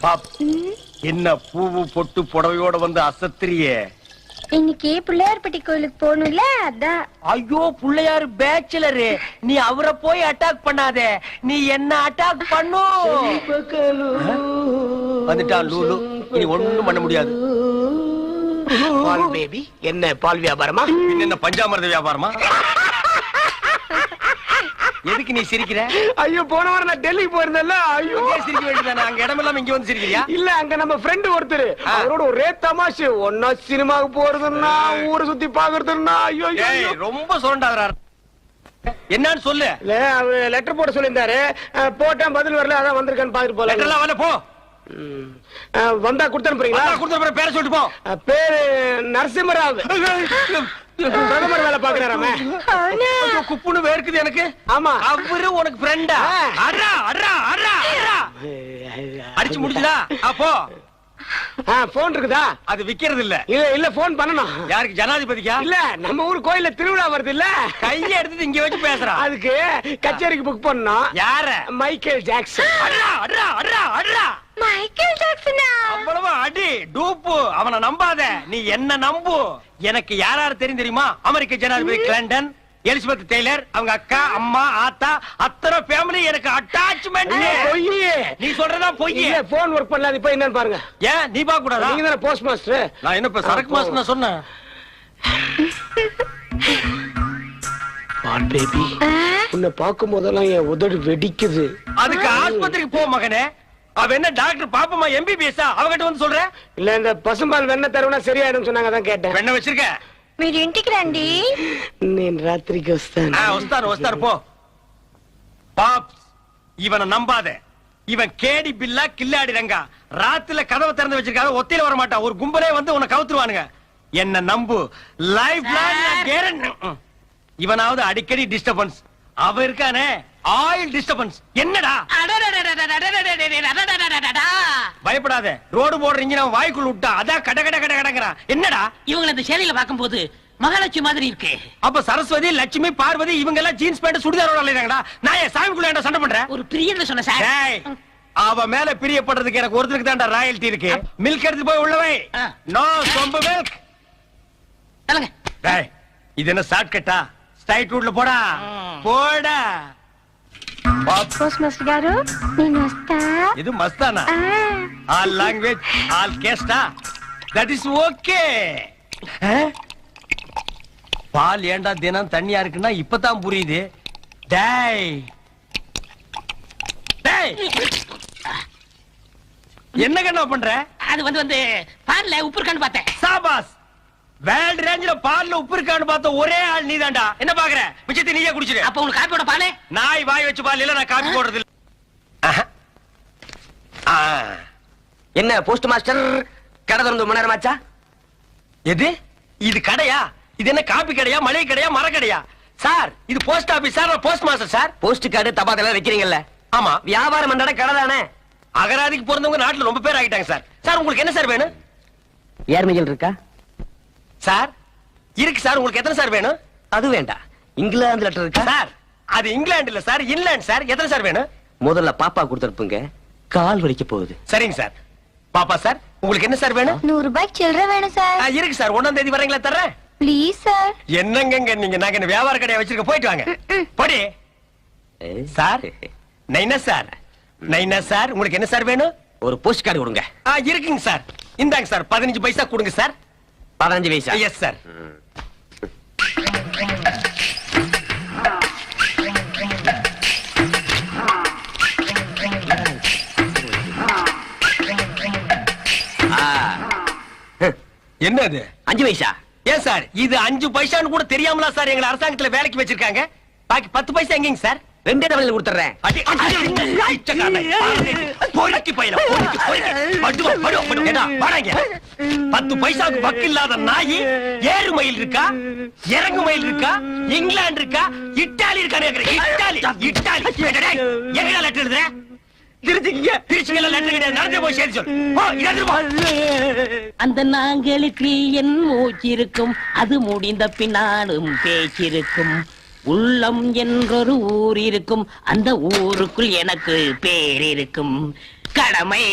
Pop என்ன பூவு பொட்டு புடவையோட வந்து அசத்திரியே இன்னைக்கு பிள்ளையார்பட்டி கோயிலுக்கு போகணும்ல அதான். ஐயோ புள்ளையாரு பேச்சுலரு நீ அவரை போய் அட்டாக் பண்ணாத. நீ என்ன அட்டாக் பண்ணு? வந்துட்டான் லூலு. இனி ஒண்ணும் பண்ண முடியாது. பால் பேபி என்ன பால் வியாபாரமா? என்ன பஞ்சாமிரத வியாபாரமா? எதுக்கு நீ சிரிக்கிற? ஐயோ போன வாரம் நான் டெல்லிக்கு போயிருந்தேன்ல ஐயோ. சிரிக்க வேண்டியதானே அங்க இடமெல்லாம் இங்க வந்து சிரிக்கிறியா? இல்ல அங்க நம்ம ஃப்ரெண்ட் ஒருத்தர். அவரோட ஒரே தமாஷு. ஒன்னா சினிமாவுக்கு போறதுன்னா ஊரை சுத்தி பாக்குறதுன்னா ஐயோ. ரொம்ப சுரண்டாதரா என்னன்னு சொல்லு. லெட்டர் போட சொல்லியிருந்தாரு. போட்டேன் பதில் வரல அதான் வந்திருக்கான்னு பாத்துட்டு போல லெட்டர்லாம் வரல போ. வந்தா கொடுத்து அனுப்புறீங்களா? கொடுத்த பேரை சொல்லிட்டு போ. பேரு நரசிம்மராவ். பிரதமர் வேலை பாக்குறாராமே குப்புன்னு வேர்க்குது எனக்கு. ஆமா. அவரு உனக்கு ஃப்ரெண்டா அட்ரா அட்ரா அட்ரா அடிச்சு முடிச்சுதா அப்போ போன் இருக்குதா? அது விக்கிறது இல்ல இல்ல இல்ல போன் பண்ணணும். யாருக்கு ஜனாதிபதிக்கா? இல்ல நம்ம ஊர் கோயில்ல திருவிழா வருது இல்ல கைய எடுத்துட்டு இங்க வச்சு பேசுறான் அதுக்கு கச்சேரிக்கு புக் பண்ணோம் யார? Michael Jackson. அட்ரா அட்ரா அட்ரா அட்ரா மைக்கேல் ஜாக்சனா அவ்வளவு அடி டூப்பு. அவனை நம்பாத. நீ என்ன நம்பு? எனக்கு யார் யார் தெரியும் தெரியுமா? அமெரிக்க ஜனாதிபதி கிளண்டன் எலிசபெத் டெய்லர் அவங்க அக்கா அம்மா ஆத்தா அத்தனை ஃபேமிலி எனக்கு அட்டாச்மெண்ட் பொய் நீ சொல்றதா பொய் இல்ல போன் ஒர்க் பண்ணல இப்ப என்னன்னு பாருங்க. ஏன்? நீ பாக்க கூடாதா நீங்க தானே போஸ்ட் மாஸ்டர் நான் என்ன இப்ப சரக்கு மாசம் நான் சொன்னேன்? பால் பேபி உன்னை பார்க்கும் போதெல்லாம் என் உதடு வெடிக்குது. அதுக்கு ஆஸ்பத்திரிக்கு போ மகனே. அவ என்ன டாக்டர் பாப்பமா எம்பிபிஎஸ் அவகிட்ட வந்து சொல்ற இல்ல இந்த பசும்பால் வெண்ணெய் தருவனா சரியாயிடும் சொன்னாங்க அதான் கேட்டேன் வெண்ண வச்சிருக்க మీరు ఇంటికి రండి నేను రాత్రికి వస్తాను ஆ, வஸ்தாரு வஸ்தாரு போ பாப்ஸ் இவனை நம்பாத இவன் கேடி பில்லா கில்லாடி ரங்கா ராத்துல கதவை திறந்து வச்சிருக்காங்க ஒத்தையில வர மாட்டான் ஒரு கும்பலே வந்து உன்னை கவுத்துருவானுங்க என்ன நம்பு லைஃப் இவனாவது அடிக்கடி டிஸ்டர்பன்ஸ் அவ இருக்கானே ஆயில் டிஸ்டர்பன்ஸ் என்னடா? பயப்படாத ரோடு போடுற இன்ஜின் அவன் வாய்க்குள்ள விட்டா அதான் கட கட கட கடங்கிறான் என்னடா இவங்களை இந்த சேலையில பார்க்கும்போது மகாலட்சுமி மாதிரி இருக்கு. அப்ப சரஸ்வதி லட்சுமி பார்வதி இவங்க எல்லாம் ஜீன்ஸ் பேண்ட் சுடிதாரோட அலையறாங்கடா நான் ஏன் சாமிக்குள்ள ஏன்டா சண்டை பண்றேன் ஒரு பிரியர்ல சொன்ன சார்? அவ மேல பிரியப்படுறதுக்கு எனக்கு ஒருத்தருக்கு தான்டா ராயல்டி இருக்கு. மில்க் எடுத்து போய் உள்ளவை. நோ சொம்பு மில்க் இது என்ன ஷார்ட் கட்டா ஸ்ட்ரைட் ரூட்ல போடா. போடா. பாப், పోస్ట్ మాస్టర్ గారు నేను వస్తా இது மஸ்தானா ఆ, all language all கேஸ்டா that is okay பால் ஏன்டா தினம் தண்ணியா இருக்குன்னா இப்பதான் புரியுது டேய் டேய் என்ன கண்ணா பண்ற அது வந்து வந்து பால்ல உப்பு இருக்கான்னு பார்த்தேன் சாபாஸ் வேல்ட் ரேஞ்சில பால்ல உப்பு இருக்கான்னு பார்த்த ஒரே ஆள் நீதான்டா. என்ன பாக்குற மிச்சத்தை நீயே குடிச்சிரு அப்ப உங்களுக்கு காப்பியோட பாலு? நாய் வாய் வச்சு பால் இல்ல நான் காப்பி போடுறது. என்ன போஸ்ட் மாஸ்டர் கடை திறந்து ரொம்ப நேரம் ஆச்சா எது? இது கடையா? இது என்ன காப்பி கடையா மளிகை கடையா மர கடையா? சார் இது post office sir post master sir. Post card தபாதெல்லாம் வைக்கிறீங்கல்ல? ஆமா. வியாபாரம் பண்ற கடை தானே அகராதிக்கு பிறந்தவங்க நாட்டுல ரொம்ப பேர் ஆகிட்டாங்க சார். சார் உங்களுக்கு என்ன சார் வேணும்? ஏர்மிகள் இருக்கா? சார்? இருக்கு சார் உங்களுக்கு எத்தனை சார் வேணும்? அது வேண்டாம் இங்கிலாந்து லெட்டர் இருக்கா? சார் அது இங்கிலாந்து இல்ல சார் இன்லாந்து சார். எத்தனை சார் வேணும்? முதல்ல பாப்பா கொடுத்துருப்புங்க கால் வலிக்க போகுது. சரிங்க சார். பாப்பா சார் உங்களுக்கு என்ன சார் வேணும்? நூறு ரூபாய்க்கு சில்லற வேணும் சார். ஆ, இருக்கு சார். ஒண்ணாம் தேதி வரீங்களா தர்றேன்? Please sir. என்னங்க நீங்க? நாங்க இந்த வியாபார கடையை வச்சிருக்க? போயிட்டு வாங்க. போடி. சார் நைனா சார். நைனா சார் உங்களுக்கு என்ன சார் வேணும்? ஒரு போஸ்ட் கார்டு கொடுங்க. ஆ இருக்குங்க சார். இந்தாங்க சார் பதினஞ்சு பைசா கொடுங்க சார். பதினஞ்சு வயசா எஸ் சார் என்னது? அஞ்சு வயசா ஏன் சார் இது அஞ்சு பைசான்னு கூட தெரியாமலா சார் எங்களை அரசாங்கத்துல வேலைக்கு வச்சிருக்காங்க? பாக்கி பத்து பைசா எங்கங்க சார் ரெண்டே தமிழ்ல கொடுத்துறேன். பத்து பைசாக்கு பக்கு இல்லாத நாயி ஏறு மயில் இருக்கா இறங்கு மயில் இருக்கா இங்கிலாந்து இருக்கா இட்டாலி இருக்கா இட்டாலி இட்டாலி டேய், எங்கடா லெட்டர் எழுதுற திருச்சிங்க திருச்சிங்க லெட்டர் கிடையாது நடந்தே போய் சேர்த்து போ. அந்த நாங்களுக்கு என் மூச்சிருக்கும் அது முடிந்த பின்னாலும் பேச்சிருக்கும் உள்ளம் என்றொரு ஊர் இருக்கும் அந்த ஊருக்குள் எனக்கு பேர் இருக்கும் கடமை.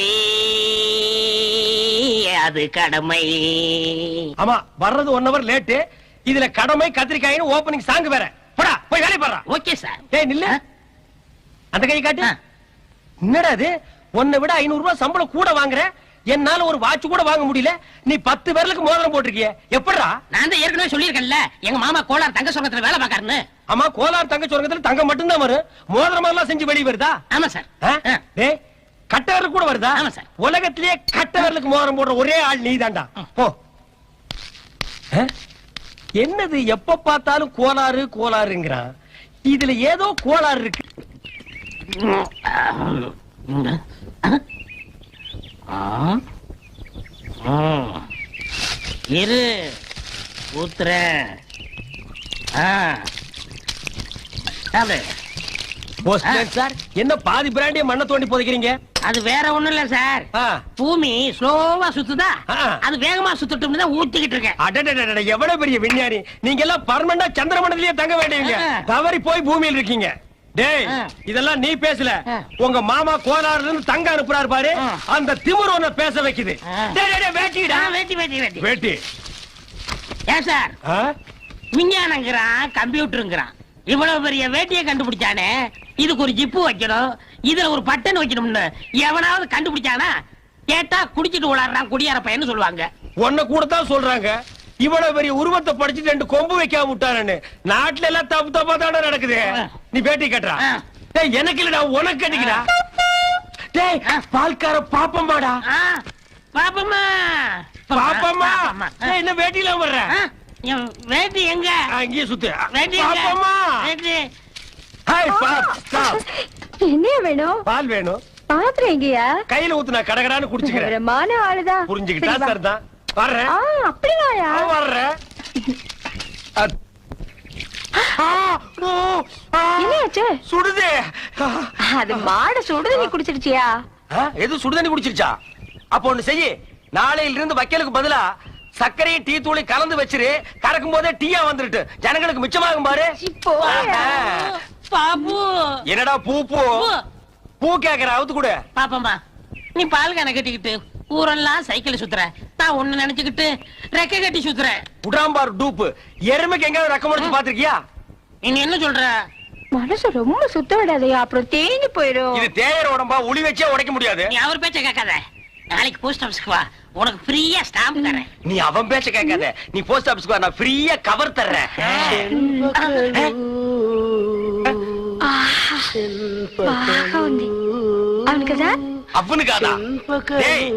அது கடமை. ஆமா வர்றது ஒன் ஹவர் லேட்டு இதுல கடமை கத்திரிக்காயின்னு ஓபனிங் சாங் வேற. போடா போய் வேலைய பாடுறா. ஓகே சார் டேய் நில்லு? அந்த கை காட்டு. என்னடா இது? உன்னை விட ஐநூறு ரூபாய் சம்பளம் கூட வாங்குற. என்னால ஒரு வாட்ச் கூட வாங்க முடியல. நீ பத்து பேர்களுக்கு மோதிரம் போட்டிருக்கிய. எப்படிடா? நான் தான் ஏற்கனவே சொல்லியிருக்கேன்ல. எங்க மாமா கோளார் தங்க சொர்க்கத்துல வேலை பார்க்கறாருன்னு. ஆமா கோலார் தங்க சொர்க்கத்துல தங்கம் மட்டும்தான் வரும். மோதிரம் எல்லாம் செஞ்சு வெளிய வருதா? ஆமா சார். டேய் கட்டவர்களுக்கு கூட வருதா? ஆமா சார். உலகத்திலேயே கட்டவர்களுக்கு மோதிரம் போடுற ஒரே ஆள் நீதான்டா. போ. ஆ? என்னது எப்ப பார்த்தாலும் கோளாறு கோளாறுங்கிறான். இதுல ஏதோ கோளாறு இருக்கு. இரு போஸ்ட்மேன் சார்? என்ன பாதி பிராண்டிய மண்ணை தோண்டி புதைக்கிறீங்க? அது வேற ஒண்ணும் இல்ல சார். பூமி ஸ்லோவா சுத்துதா. அது வேகமா சுத்தட்டும்னு தான் ஊத்திக்கிட்டு இருக்கேன். அடடடடட, எவ்வளவு பெரிய விஞ்ஞானி? நீங்க எல்லாம் பர்மனண்டா சந்திரமண்டலத்திலேயே தங்க வேண்டியவங்க. ஆ. தவறி போய் பூமியில் இருக்கீங்க. டேய். இதெல்லாம் நீ பேசல. உங்க மாமா கோலாறுல இருந்து தங்க அனுப்புறாரு பாரு. அந்த திமிரு உன்னை பேச வைக்குது. வேட்டிடா வேட்டி வேட்டி வேட்டி. வேட்டி. ஏன் சார்? விஞ்ஞானங்கிறான் கம்ப்யூட்டருங்கிறான். இவ்வளவு பெரிய வேட்டியை கண்டுபிடிச்சானே இதுக்கு ஒரு ஜிப்பு வைக்கணும் இதுல ஒரு பட்டன் வைக்கணும்னு எவனாவது கண்டுபிடிச்சானா கேட்டா குடிச்சிட்டு விளாடுறான் குடியார பையன்னு சொல்லுவாங்க. உன்னை கூட தான் சொல்றாங்க. இவ்வளவு பெரிய உருவத்தை படிச்சுட்டு ரெண்டு கொம்பு வைக்காம விட்டானு. நாட்டுல எல்லாம் தப்பு தப்பா தானே நடக்குது. நீ வேட்டி கட்டுறா. எனக்கு இல்லடா உனக்கு கட்டிக்கிறா டேய். பால்கார பாப்பம்பாடா ஆ, பாப்பம்மா. பாப்பம்மா. என்ன வேட்டியில வர்ற? வேட்டி எங்க? ஆ, இங்கேயே சுத்து. வேட்டி? பாப்பம்மா. வேட்டி. ஹாய் பாப். என்ன வேணும்? பால் வேணும். பாத்திரம் எங்கயா? கையில ஊத்துனா கடகடான்னு குடிச்சுக்கிறேன். ஆளுதான். புரிஞ்சுக்கிட்டா சரி, வா. சார் தான் வர்றேன் ஆ, வர்றேன் அத்- ஆ, ஓ, ஆ, என்னாச்சு சுடுதே. அது மாடு சுடுது நீ குடிச்சிருச்சியா எது சுடுதண்ணி குடிச்சிருச்சா? அப்போ ஒண்ணு செய்யி நாளையில இருந்து வைக்கலுக்கு பதிலா சர்க்கரையும் டீ தூளையும் கலந்து வச்சிரு. கறக்கும் போதே டீயா வந்துருட்டு. ஜனங்களுக்கு மிச்சமாகும் பாரு. என்னடா பூ? பூ. பூ. கேக்குற அவுத்து கூட. பாப்பம்மா. நீ பால் கணக்கு கட்டிக்கிட்டு. ஊரெல்லாம் சைக்கிள் சுத்துறேன் நான் ஒண்ணு நினைச்சுக்கிட்டு ரெக்க கட்டி சுத்துறேன் உடாம்பார் டூப் எருமைக்கு எங்கயாவது ரெக்க முடிச்சு பாத்திருக்கியா நீ என்ன சொல்ற? மனசு ரொம்ப சுத்த விடாதயா? அப்புறம் தேஞ்சு போயிடும் இது தேயர் உடம்பா? உளி வச்சே உடைக்க முடியாது. நீ அவர் பேச்ச கேட்காத. நாளைக்கு போஸ்ட் ஆபீஸ்க்கு வா. உனக்கு ஃப்ரீயா ஸ்டாம்ப் தரேன். நீ அவன் பேச்ச கேட்காத. நீ போஸ்ட் ஆபீஸ்க்கு வா. நான் ஃப்ரீயா கவர் தர்றேன். அவனுக்கு అవును కదా அவனுக்காதா டேய்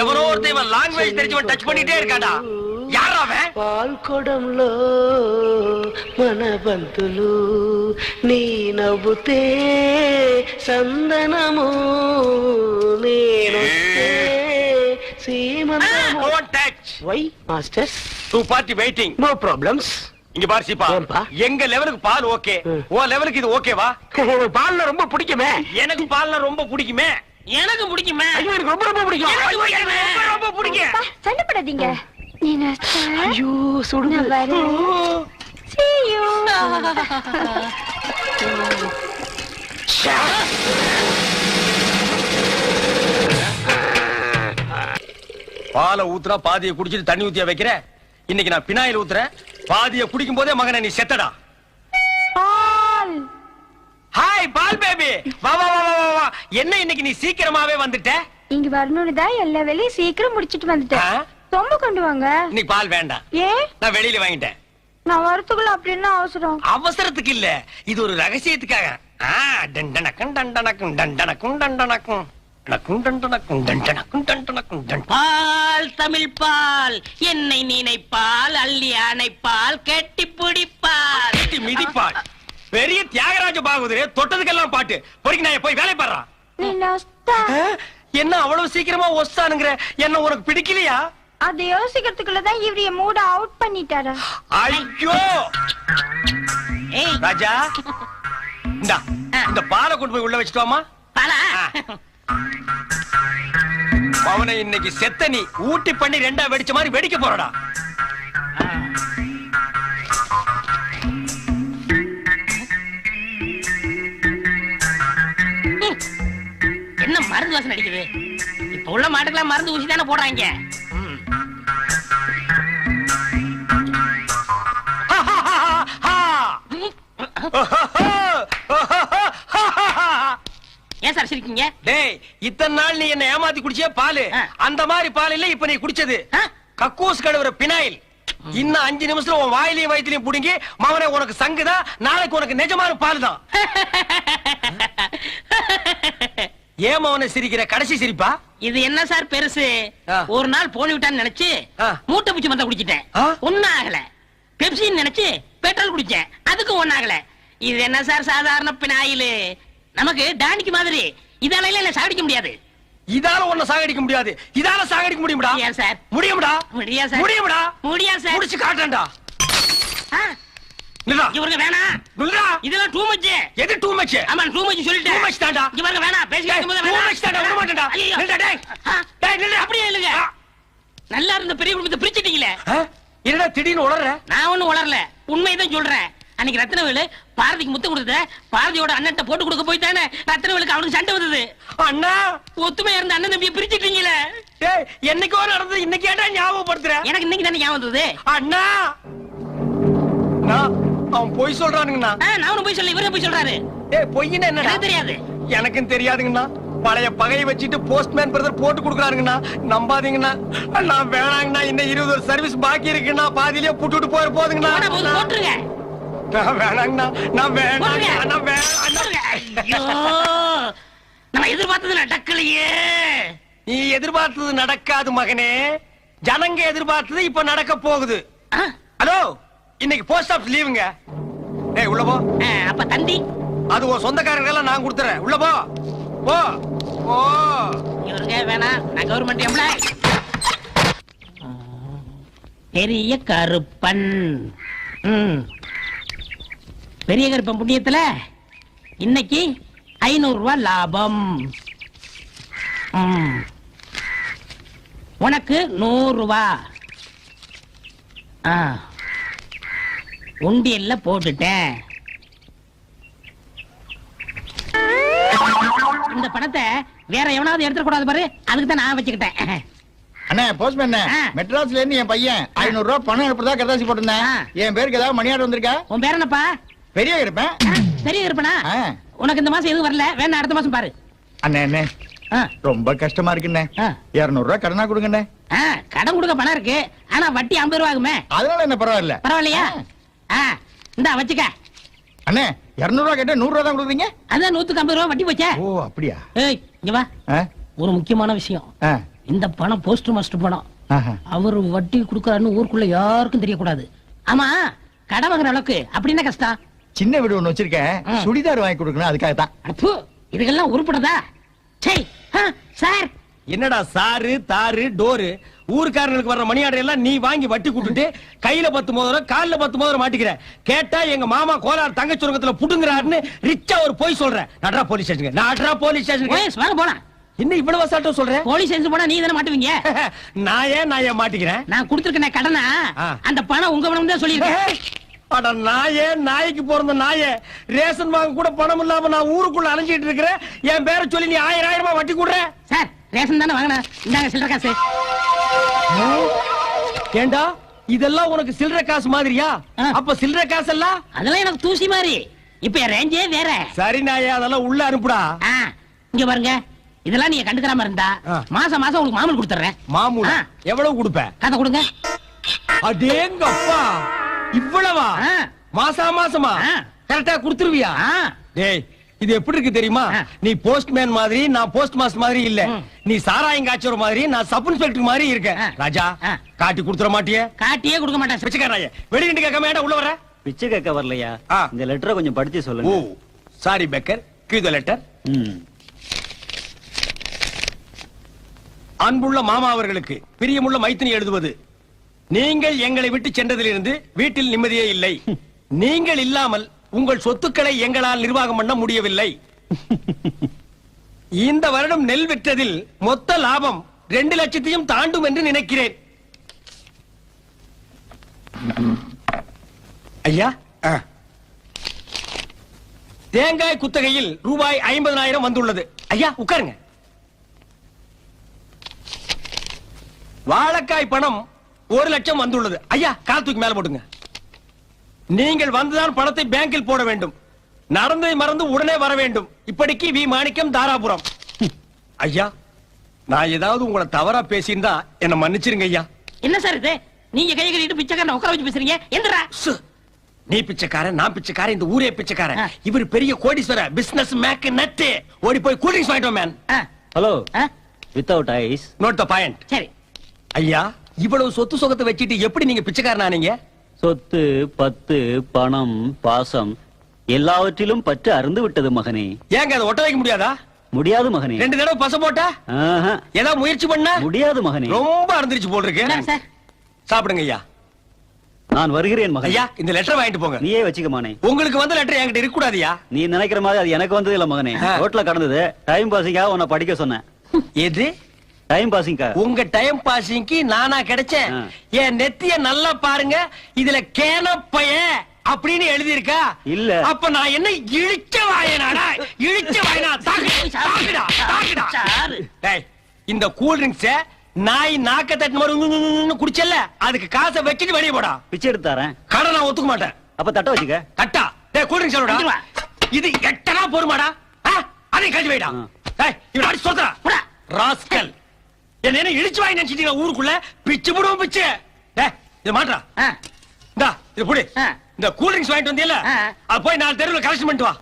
எவனோ ஒருத்தன் இவன் லாங்குவேஜ் தெரிஞ்சவன் டச் பண்ணிட்டே இருக்காடா யாரா அவன் పాల్కొడంలో మన బంతులు నీ నవ్వుతే సందనము నేనొస్తే సీమంతము Don't touch. Why masters Two party waiting. No problems இங்க பாரு சீப்பா ஏன்பா? எங்க லெவலுக்கு பால் ஓகே ம். ஓ லெவலுக்கு இது ஓகேவா பால்ல ரொம்ப பிடிக்குமே எனக்கு பால்னா ரொம்ப பிடிக்குமே எனக்கு பிடிக்குமே. ஐயோ எனக்கு ரொம்ப ரொம்ப பிடிக்கும். எனக்கு ரொம்ப ரொம்ப பிடிக்கும். சண்டை போடாதீங்க நீங்க வச்சா, ஐயோ வரேன். See you. பாலை ஊத்துறா பாதியை குடிச்சிட்டு தண்ணி ஊத்தியா வைக்கிற? இன்னைக்கு நான் பினாயில் ஊத்துறேன். பாதியை குடிக்கும் போதே மகனை நீ செத்தடா. ஹாய் பால் பேபி வா வா வா வா, வா என்ன இன்னைக்கு நீ சீக்கிரமாவே வந்துட்ட இங்க வரணும்னு தான் எல்லா வேலையும் சீக்கிரம் முடிச்சிட்டு வந்துட்டேன் ஆ? சொம்பு கொண்டு வாங்க இன்னைக்கு பால் வேண்டாம் ஏன் நான் வெளியில வாங்கிட்டேன் நான் வரத்துக்குள்ள அப்படின்னு அவசரம் அவசரத்துக்கு இல்ல இது ஒரு ரகசியத்துக்காக ஆ, டண்டனக்கும் டண்டனக்கும் டண்டனக்கும் டண்டனக்கும் டனக்கும் டண்டனக்கும் டண்டனக்கும் டண்டனக்கும் டன். பால் தமிழ் பால் என்னை நினைப்பால் அள்ளி அணைப்பால் கெட்டி பிடிப்பால் கட்டி மிதிப்பாள் பெரிய தியாகராஜ பாகவதரே தொட்டதுக்கெல்லாம் பாட்டு. பொறுக்கி நான் போய் வேலை பாடுறான் என்ன அவ்வளவு சீக்கிரமா ஒஸ்தானுங்கிற? என்ன உனக்கு பிடிக்கலையா? அது யோசிக்கிறதுக்குள்ளதான் இவரைய மூட அவுட் பண்ணிட்டாரு. ஐயோ! ராஜா இந்தா இந்த பாலை கொண்டு போய் உள்ள வச்சுட்டோமா அவனை இன்னைக்கு செத்த நீ ஊட்டி பண்ணி ரெண்டா வெடிச்ச மாதிரி வெடிக்க போறடா. மருந்து வாசனை அடிக்குது இப்ப உள்ள மாட்டுக்கெல்லாம் மருந்து ஊசி தானே போடுறாங்க. ஏன் சார் சிரிக்கீங்க? டேய் இத்தனை நாள் நீ என்ன ஏமாத்தி குடிச்சே பாலு. அந்த மாதிரி பால் இல்ல இப்ப நீ குடிச்சது? கக்கூஸ் கழுவுற பினாயில். இன்னும் அஞ்சு நிமிஷத்துல உன் வாயிலையும் வயிற்றுலையும் புடுங்கி மவனே உனக்கு சங்குதான் நாளைக்கு உனக்கு நிஜமான பால் தான் ஏன் சிரிக்கிற? கடைசி சிரிப்பா? இது என்ன சார் பெருசு. ஒரு நாள் போனி விட்டான்னு நினைச்சு. மூட்டை பூச்சி மந்த குடிச்சிட்டேன்? ஒன்னும் ஆகல. பெப்சின்னு நினைச்சு பெட்ரோல் குடிச்சேன். அதுக்கும் ஒன்னும் ஆகல. இது என்ன சார் சாதாரண பினாயிலு? நமக்கு டானிக்கு மாதிரி. இதால என்ன சாடிக்க முடியாது. இதால உன்னை சாகடிக்க முடியாது. இதால சாகடிக்க முடியும்டா. ஏன் சார். முடியும்டா. முடியா சார். முடியும்டா. முடியா சார். முடிச்சு காட்டேன்டா ஆ, நில்லா இவருங்க வேணாம் நில்லா. இதெல்லாம் டூ மச் எது டூ மச் ஆமா டூ மச் சொல்லிட்டேன். Much தான்டா. இங்க பாருங்க வேணாம் பேசிட்டு இருக்கும்போது டூ. மச் தான்டா விட மாட்டேன்டா. டேய். டேய் நில்லு. அப்படியே இல்லைங்க. நல்லா இருந்த பெரிய குடும்பத்தை பிரிச்சிட்டீங்களே? என்னடா திடீர்னு உளற நான் ஒண்ணும் உளரல உண்மைதான் சொல்றேன். அன்னைக்கு ரத்னவேலு பாரதிக்கு முத்தம் கொடுத்த பாரதியோட அண்ணன்ட்ட போட்டு கொடுக்க போய் தானே ரத்னவேலுக்கு அவனுக்கு சண்டை வந்தது. அண்ணா. ஒத்துமையா இருந்த அண்ணன் தம்பியை பிரிச்சிட்டீங்களே. என்னைக்கோ நடந்தது இன்னைக்கு ஏன்டா ஞாபகப்படுத்துற? எனக்கு இன்னைக்கு தானே ஞாபகம் வந்தது. அண்ணா. அவன் பொய் சொல்றானுங்கண்ணா. ஆ, நான் ஒண்ணும் போய் சொல்ல இவரே போய் சொல்றாரு. ஏய் பொய்ன்னு என்னடா? எனக்கு தெரியாது. எனக்கும் தெரியாதுங்கண்ணா. பழைய பகையை வச்சுட்டு போஸ்ட்மேன் பிரதர் போட்டு கொடுக்குறாருங்கண்ணா. நம்பாதீங்கண்ணா. நான் வேணாங்கண்ணா இன்னும் இருபது ஒரு சர்வீஸ் பாக்கி இருக்குண்ணா. பாதியிலேயே புட்டுட்டு போயிட போது போதுங்கண்ணா நான் வேணாங்கண்ணா. நான் போட்டுருங்க. நான். வேணாம் நம்ம எதிர்பார்த்தது நடக்கலையே. நீ எதிர்பார்த்தது நடக்காது மகனே. ஜனங்க எதிர்பார்த்தது இப்ப நடக்க போகுது. ஹலோ இன்னைக்கு போஸ்ட் ஆஃபீஸ் லீவுங்க டேய் உள்ள போ. அப்ப தந்தி அது உன் சொந்தக்காரங்க எல்லாம் நான் கொடுத்துறேன். உள்ள போ. போ. போ. இவருங்க வேணாம் நான் கவர்மெண்ட் எம்ப்ளாய் பெரிய கருப்பன். ம். பெரிய கருப்பன் புண்ணியத்துல இன்னைக்கு ஐநூறு ரூபாய் லாபம். உனக்கு நூறு ரூபா ஆ. உண்டியல்ல போட்டுட்டேன். இந்த பணத்தை வேற எவனாவது எடுத்துட கூடாது பாரு. அதுக்கு தான் நான் வச்சுக்கிட்டேன். அண்ணே போஸ்ட்மேன். மெட்ராஸ்ல இருந்து என் பையன் ஐநூறு ரூபாய் பணம் எடுப்பதா கதாசி போட்டிருந்தேன். என் பேருக்கு ஏதாவது மணி ஆர்டர் வந்திருக்கா? உன் பேர் என்னப்பா? பெரிய இருப்பேன். பெரிய இருப்பனா. உனக்கு இந்த மாசம் எதுவும் வரல. வேணா அடுத்த மாசம் பாரு. அண்ணே அண்ணே. ரொம்ப கஷ்டமா இருக்குண்ணே. இருநூறு ரூபாய் கடனா கொடுங்கண்ணே. கடன் கொடுக்க பணம் இருக்கு. ஆனா வட்டி ஐம்பது ரூபா ஆகுமே அதனால என்ன பரவாயில்ல. பரவாயில்லையா? இந்தா வச்சுக்க. அண்ணே இருநூறு ரூபாய் கேட்டா நூறு ரூபாய் தான் கொடுக்குறீங்க? அதான் நூத்துக்கு ஐம்பது ரூபா வட்டி போச்சே. ஓ அப்படியா? ஏய் இங்க வா? ஒரு முக்கியமான விஷயம். இந்த பணம் போஸ்ட் மாஸ்டர் பணம். அவர் வட்டி கொடுக்கறாருன்னு ஊருக்குள்ள யாருக்கும் தெரியக்கூடாது. ஆமா கடன் வாங்குற அளவுக்கு. அப்படி என்ன கஷ்டம்? சின்ன வீடு ஒண்ணு வச்சிருக்கேன். சுடிதார் வாங்கி கொடுக்கணும் அதுக்காக தான். அப்பு இதுக்கெல்லாம் உருப்படுதா? சரி சார். என்னடா சாரு தாரு டோரு? ஊருக்காரங்களுக்கு வர்ற மணி ஆர்டர் எல்லாம் நீ வாங்கி வட்டி கூட்டுட்டு கையில பத்து மோதிரம் கால்ல பத்து மோதிரம் மாட்டிக்கிற. கேட்டா எங்க மாமா கோலார் தங்க சுரங்கத்துல புடுங்குறாருன்னு ரிச்சா ஒரு போய் சொல்றேன் நட்ரா போலீஸ் ஸ்டேஷனுக்கு. நட்ரா போலீஸ் ஸ்டேஷனுக்கு. போலாம். என்ன இவ்வளவு அசால்ட்டா சொல்றேன் போலீஸ் ஸ்டேஷன் போனா நீ தானே மாட்டுவீங்க? நான் ஏன் நான் ஏன் மாட்டிக்கிறேன்? நான் கொடுத்துருக்கேன் கடனா. அந்த பணம் உங்க பணம் தான் சொல்லியிருக்கேன் அட நாயே நாய்க்கு பிறந்த நாயே. ரேஷன் வாங்க கூட பணம் இல்லாம நான் ஊருக்குள்ள அலைஞ்சிட்டு இருக்கிறேன். என் பேரை சொல்லி நீ ஆயிரம் ஆயிரமா வட்டி கூடுற? சார் ரேஷன் தானே வாங்கினேன். இந்தாங்க சில்லற காசு. ஏண்டா? இதெல்லாம் உனக்கு சில்லற காசு மாதிரியா. அப்ப சில்லற காசு எல்லாம் அதெல்லாம் எனக்கு தூசி மாதிரி. இப்ப ரேஞ்சே வேற. சரி நாயே அதெல்லாம் உள்ள அனுப்புடா. இங்க பாருங்க. இதெல்லாம் நீங்க கண்டுக்கிறாம இருந்தா. மாசம் மாசம் உங்களுக்கு மாமூல் கொடுத்துறேன் மாமூல. எவ்வளவு கொடுப்ப? கதை கொடுங்க. அடேங்கப்பா! இவ்வளவா. மாசா மாசமா. கரெக்டா கொடுத்துருவியா. டேய் இது எப்படி இருக்கு தெரியுமா. நீ போஸ்ட்மேன் மாதிரி நான் போஸ்ட் மாஸ்டர் மாதிரி இல்ல. நீ சாராயம் காய்ச்சற மாதிரி நான் சப் இன்ஸ்பெக்டர் மாதிரி இருக்க ஆ. ராஜா. காட்டி கொடுத்துற மாட்டியே காட்டியே கொடுக்க மாட்டேன். பிச்சைக்காராய வெளியிட்டு கேட்காம ஏன்டா உள்ள வர பிச்சை கேட்க வரலையா. இந்த லெட்டரை கொஞ்சம் படிச்சு ஓ சொல்லுங்க சாரி பெக்கர் கீத லெட்டர். அன்புள்ள மாமா அவர்களுக்கு பிரியமுள்ள மைத்தினி எழுதுவது நீங்கள் எங்களை விட்டு சென்றதிலிருந்து வீட்டில் நிம்மதியே இல்லை நீங்கள் இல்லாமல் உங்கள் சொத்துக்களை எங்களால் நிர்வாகம் பண்ண முடியவில்லை. இந்த வருடம் நெல் விற்றதில் மொத்த லாபம் ரெண்டு லட்சத்தையும் தாண்டும் என்று நினைக்கிறேன். ஐயா? தேங்காய் குத்தகையில் ரூபாய் ஐம்பதனாயிரம் வந்துள்ளது. ஐயா உட்காருங்க. வாழைக்காய் பணம் ஒரு லட்சம் வந்துள்ளது. ஐயா கால் தூக்கி மேல போட்டுங்க. நீங்கள் வந்துதான் பணத்தை பேங்கில் போட வேண்டும். நடந்ததை மறந்து உடனே வர வேண்டும். இப்படிக்கு வி. மாணிக்கம் தாராபுரம். ஐயா நான் ஏதாவது உங்களை தவறா பேசியிருந்தா என்ன மன்னிச்சிருங்க ஐயா. என்ன சார் இது? நீங்க கை கட்டிட்டு பிச்சைக்காரன் உட்கார வச்சு பேசுறீங்க? எந்திரா. நீ பிச்சைக்காரன் நான் பிச்சைக்காரன் இந்த ஊரே பிச்சைக்காரன். இவர் பெரிய கோடீஸ்வர பிசினஸ் மேக் நட்டு ஓடி போய் கூல் ட்ரிங்க்ஸ் வாங்கிட்டோம் man hello without ice note the point சரி. ஐயா இவ்வளவு சொத்து சொகத்தை வச்சுட்டு எப்படி நீங்க பிச்சைக்காரன் ஆனீங்க சொத்து பத்து பணம் பாசம் எல்லாவற்றிலும் பற்று அருந்து விட்டது மகனே. ஏங்க அதை ஒட்ட வைக்க முடியாதா? முடியாது மகனே. ரெண்டு தடவை பச போட்டா? ஏதாவது முயற்சி பண்ண? முடியாது மகனே. ரொம்ப அறந்துருச்சு போல் இருக்கு சார். சாப்பிடுங்க ஐயா. நான் வருகிறேன் மகன். ஐயா இந்த லெட்டர் வாங்கிட்டு போங்க. நீயே வச்சுக்க மகனே உங்களுக்கு வந்த லெட்டர் என்கிட்ட இருக்க கூடாதியா நீ நினைக்கிற மாதிரி அது எனக்கு வந்தது இல்ல மகனே. ரோட்ல கடந்தது. டைம் பாசிங்காக உன்னை படிக்க சொன்னேன். எது? டைம் பாசிங்காக உங்க டைம் பாசிங்க்கு நானா கிடைச்சேன். என் நெத்திய நல்லா பாருங்க. இதுல கேனப்பைய அப்படின்னு எழுதி இருக்கா இல்ல. அப்ப நான் என்ன இழிச்ச வாயனாடா? இழிச்ச வாயனா? தாக்குடா தாக்குடா தாக்குடா. சார். டேய் இந்த கூல் ட்ரிங்க்ஸ நாய் நாக்க தட்டின மாதிரி குடிச்சல அதுக்கு காசை வச்சுட்டு வெளிய போடா. பிச்சை எடுத்து தரேன் கடை நான் ஒத்துக்க மாட்டேன். அப்ப தட்ட வச்சுக்க. கட்டா டேய் கூல் ட்ரிங்க்ஸ் சொல்லுடா. இது எட்டனா போருமாடா? ஆ? அதை கழிச்சு ம். டேய் இவன் அடிச்சு சொல்றா போடா. ராஸ்கல். என்ன என்ன இழிச்சு வாங்கி நினைச்சிட்டீங்க ஊருக்குள்ள? பிச்சு போடுவோம் பிச்சு. டேய் இது மாட்றா ஆ, இந்தா இது புடி. இந்த கூல் ட்ரிங்க்ஸ் வாங்கிட்டு வந்தியல. அது போய் நாலு தெருவுல கலெக்ஷன் பண்ணிட்டு வா.